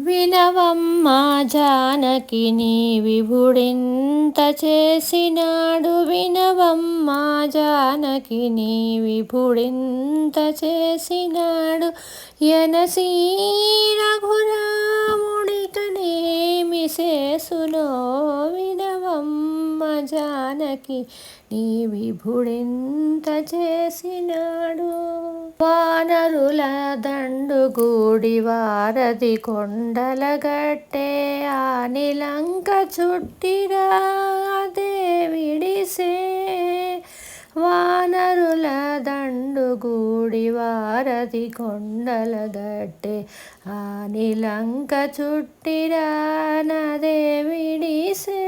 వినవమ్మా జానకి నీ విభుడింత చేసినాడు. వినవమ్మా జానకి నీ విభుడింత చేసినాడు. ఎనసీ రఘురాముడికనేమి శేసునో వినవమ్మ జానకి నీ విభుడింత చేసినాడు. వానరుల గూడి వారధి కొండల గట్టే ఆనిలంక చుట్టిరా అదే విడిసే. వానరుల దండుగూడి వారధి కొండల గట్టే ఆనిలంక చుట్టిరా నదే విడిసే.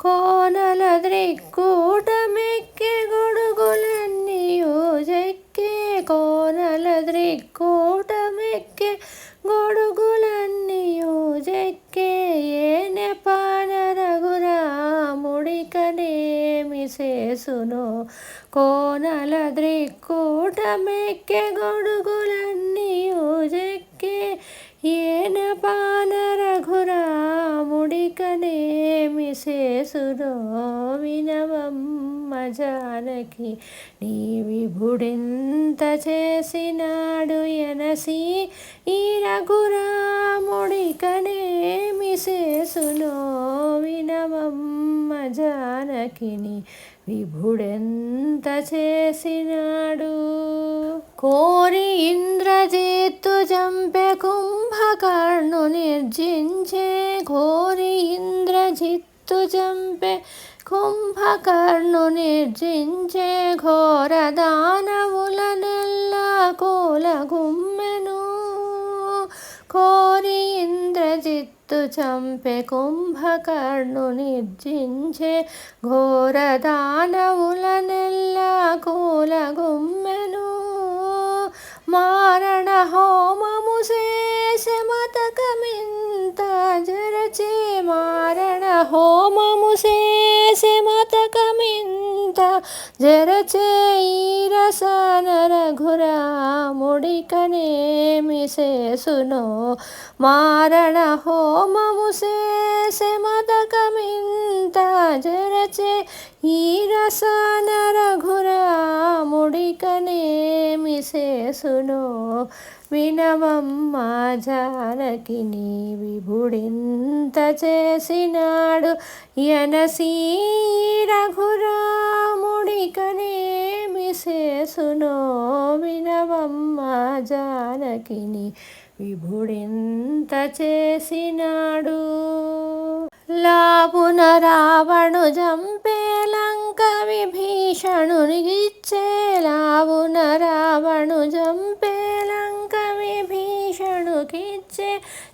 కోనల ద్రిక్కు చేసును కోనల ద్రిక్కూటమెక్కే గొడుగులన్నీ ఊజెక్కే ఏన పాన రఘురాముడికనేమి శేసునో వినవమ్మ జానకి. నీ విభుడెంత చేసినాడు ఎనసి ఈ రఘురాముడికనేమి శేసునో వినవమ్మ జానకిని విభుడెంత చేసినాడు కోరి ఇంద్రజిత్తు చంపె కుంభకర్ణు నిర్జించే కోరి ఇంద్రజిత్తు చంపె కుంభకర్ణు నిర్జించే ఘోర దానవులనెల్లా కూలగుమ్మెను కోరి ఇంద్రజిత్తు చంపె కుంభకర్ణు నిర్జించే ఘోర దానవులనెల్లా కూలగుమ్మెను మారణ హోమము శేషమతకమింత జరచే మారణ హోమము శేషమతకమింత జరచే ఈ రసన రఘురాముడికనేమి శేసునో మారణ హోమము చేసే మదకమింత జరచే ఈ రసన రఘురాముడికనేమి శేసునో వినవమ్మ జానకి నీ విభుడింత చేసినాడు ఎనసీ రఘు శేసునో వినవమ్మ జానకి నీ విభుడింత చేసినాడు లాభున రావణు జంపే లంక విభీషణునిగిచ్చే లావున రావణు జంపే లంక విభీషణుకిచ్చే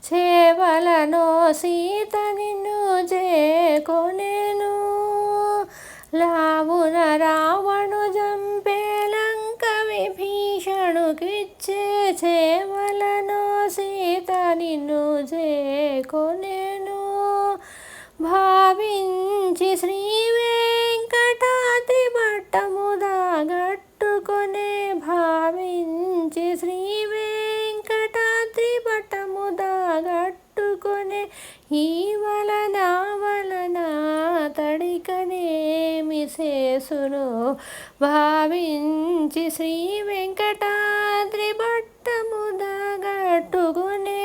చేవలనో సీత నిన్ను చేకొనెను లావున రావణు చేకొనెను భావించి శ్రీ వెంకటాద్రి పట్టము దాగట్టుకొనే భావించి శ్రీ వెంకటాద్రి పట్టము దాగట్టుకొనే ఈ వలన వలన తడికనేమి శేసును భావించి శ్రీ వెంకటాద్రి పట్టము దాగట్టుకునే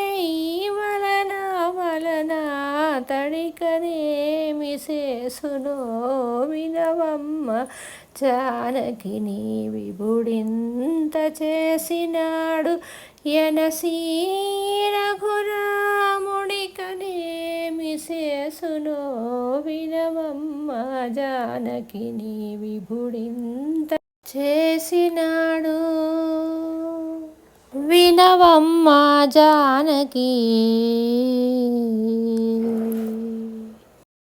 ఇకనేమి శేసునో వినవమ్మ. జానకి నీ విభుడింత చేసినాడు ఎనసీ రఘురాముడికనేమి శేసునో వినవమ్మ. జానకి నీ విభుడింత చేసినాడు వినవమ్మ జానకి.